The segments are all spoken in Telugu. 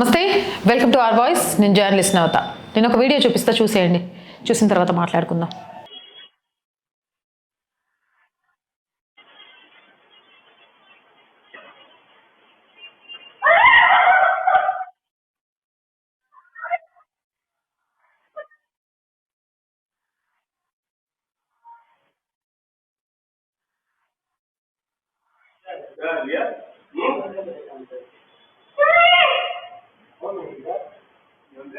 నమస్తే వెల్కమ్ టు ఆర్ వాయిస్. నేను జర్నలిస్ట్ నవత. నేను ఒక వీడియో చూపిస్తా చూసేయండి. చూసిన తర్వాత మాట్లాడుకుందాం.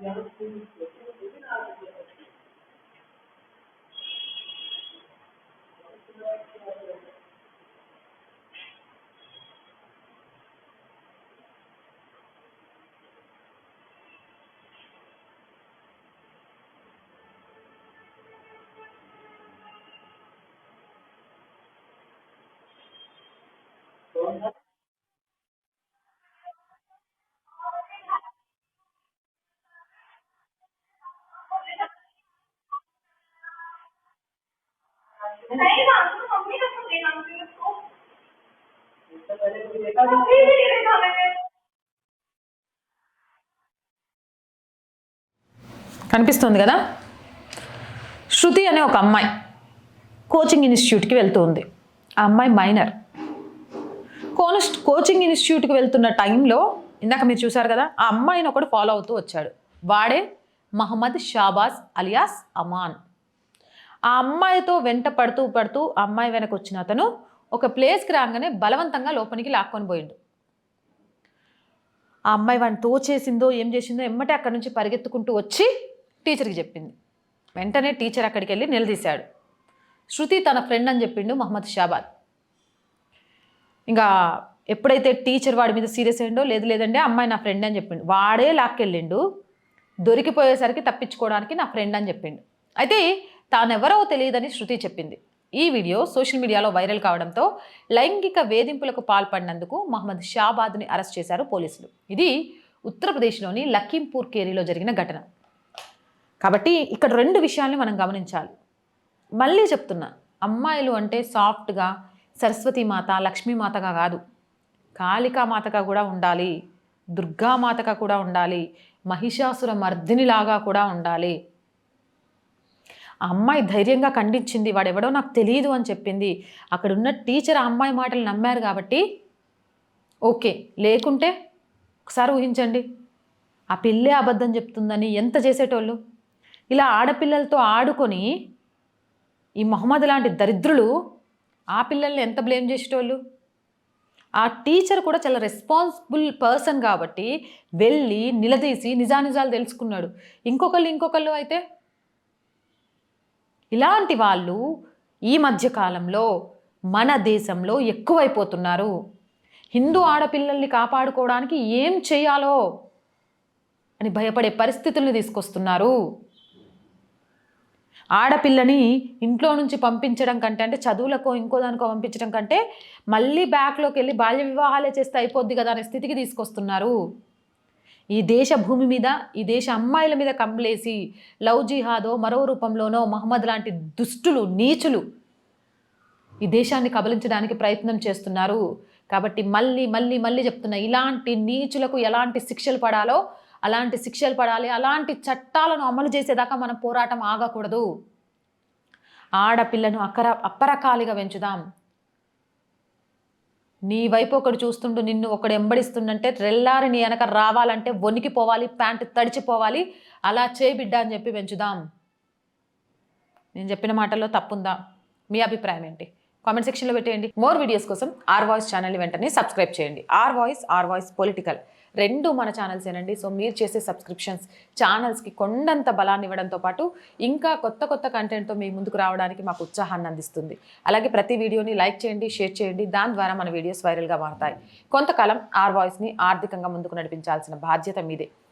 criança కనిపిస్తుంది కదా? శృతి అనే ఒక అమ్మాయి కోచింగ్ ఇన్స్టిట్యూట్కి వెళ్తుంది. ఆ అమ్మాయి మైనర్. కోనస్ కోచింగ్ ఇన్స్టిట్యూట్కి వెళ్తున్న టైంలో ఇందాక మీరు చూసారు కదా ఆ అమ్మాయిని ఒకడు ఫాలో అవుతూ వచ్చాడు. వాడే మహమ్మద్ షాబాజ్ అలియాస్ అమాన్. ఆ అమ్మాయితో వెంట పడుతూ పడుతూ ఆ అమ్మాయి వెనక వచ్చిన అతను ఒక ప్లేస్కి రాగానే బలవంతంగా లోపలికి లాక్కొని పోయిండు. ఆ అమ్మాయి వాడిని తోచేసిందో ఏం చేసిందో ఎమ్మటే అక్కడి నుంచి పరిగెత్తుకుంటూ వచ్చి టీచర్కి చెప్పింది. వెంటనే టీచర్ అక్కడికి వెళ్ళి నిలదీశాడు. శృతి తన ఫ్రెండ్ అని చెప్పిండు మహమ్మద్ షాబాద్. ఇంకా ఎప్పుడైతే టీచర్ వాడి మీద సీరియస్ అయిండో లేదు లేదంటే అమ్మాయి నా ఫ్రెండ్ అని చెప్పిండు. వాడే లాక్కెళ్ళిండు. దొరికిపోయేసరికి తప్పించుకోవడానికి నా ఫ్రెండ్ అని చెప్పిండు. అయితే తానెవరో తెలియదని శృతి చెప్పింది. ఈ వీడియో సోషల్ మీడియాలో వైరల్ కావడంతో లైంగిక వేధింపులకు పాల్పడినందుకు మహమ్మద్ షాబాద్ని అరెస్ట్ చేశారు పోలీసులు. ఇది ఉత్తరప్రదేశ్లోని లఖీంపూర్ కేరీలో జరిగిన ఘటన. కాబట్టి ఇక్కడ రెండు విషయాల్ని మనం గమనించాలి. మళ్ళీ చెప్తున్నా అమ్మాయిలు అంటే సాఫ్ట్గా సరస్వతీమాత లక్ష్మీమాతగా కాదు. కాళికామాతగా కూడా ఉండాలి దుర్గామాతగా కూడా ఉండాలి మహిషాసుర మర్దినిలాగా కూడా ఉండాలి. ఆ అమ్మాయి ధైర్యంగా ఖండించింది వాడెవడో నాకు తెలియదు అని చెప్పింది. అక్కడ ఉన్న టీచర్ ఆ అమ్మాయి మాటలు నమ్మారు కాబట్టి ఓకే లేకుంటే ఒకసారి ఊహించండి. ఆ పిల్లే అబద్ధం చెప్తుందని ఎంత చేసేటోళ్ళు? ఇలా ఆడపిల్లలతో ఆడుకొని ఈ మహమ్మద్ లాంటి దరిద్రులు ఆ పిల్లల్ని ఎంత బ్లేమ్ చేసేటోళ్ళు? ఆ టీచర్ కూడా చాలా రెస్పాన్సిబుల్ పర్సన్ కాబట్టి వెళ్ళి నిలదీసి నిజానిజాలు తెలుసుకున్నాడు. ఇంకొకళ్ళు ఇంకొకళ్ళు అయితే ఇలాంటి వాళ్ళు ఈ మధ్యకాలంలో మన దేశంలో ఎక్కువైపోతున్నారు. హిందూ ఆడపిల్లల్ని కాపాడుకోవడానికి ఏం చేయాలో అని భయపడే పరిస్థితుల్ని తీసుకొస్తున్నారు. ఆడపిల్లని ఇంట్లో నుంచి పంపించడం కంటే అంటే చదువులకో ఇంకో దానికో పంపించడం కంటే మళ్ళీ బ్యాక్లోకి వెళ్ళి బాల్య వివాహాలే చేస్తే అయిపోద్ది కదా అనే స్థితికి తీసుకొస్తున్నారు. ఈ దేశ భూమి మీద ఈ దేశ అమ్మాయిల మీద కంప్లేసి లవ్ జిహాదో మరో రూపంలోనో మహమ్మద్ లాంటి దుష్టులు నీచులు ఈ దేశాన్ని కబలించడానికి ప్రయత్నం చేస్తున్నారు. కాబట్టి మళ్ళీ మళ్ళీ మళ్ళీ చెప్తున్నా ఇలాంటి నీచులకు ఎలాంటి శిక్షలు పడాలో అలాంటి శిక్షలు పడాలి అలాంటి చట్టాలను అమలు చేసేదాకా మనం పోరాటం ఆగకూడదు. ఆడపిల్లను అక్కర అప్పరకాలిగా పెంచుదాం. నీ వైపు ఒకడు చూస్తుండు నిన్ను ఒకడు ఎంబడిస్తుండంటే రెల్లారి నీ వెనక రావాలంటే వణికిపోవాలి ప్యాంటు తడిచిపోవాలి. అలా చేయి బిడ్డ అని చెప్పి పెంచుదాం. నేను చెప్పిన మాటల్లో తప్పుందా? మీ అభిప్రాయం ఏంటి? కామెంట్ సెక్షన్లో పెట్టేయండి. మోర్ వీడియోస్ కోసం ఆర్ వాయిస్ ఛానల్ వెంటనే సబ్స్క్రైబ్ చేయండి. R voice R voice political. రెండు మన ఛానల్సేనండి సో మీరు చేసే సబ్స్క్రిప్షన్స్ ఛానల్స్కి కొండంత బలాన్ని ఇవ్వడంతో పాటు ఇంకా కొత్త కొత్త కంటెంట్తో మీ ముందుకు రావడానికి మాకు ఉత్సాహాన్ని అందిస్తుంది. అలాగే ప్రతి వీడియోని లైక్ చేయండి షేర్ చేయండి. దాని ద్వారా మన వీడియోస్ వైరల్గా మారతాయి. కొంతకాలం ఆర్ వాయిస్ని ఆర్థికంగా ముందుకు నడిపించాల్సిన బాధ్యత మీదే.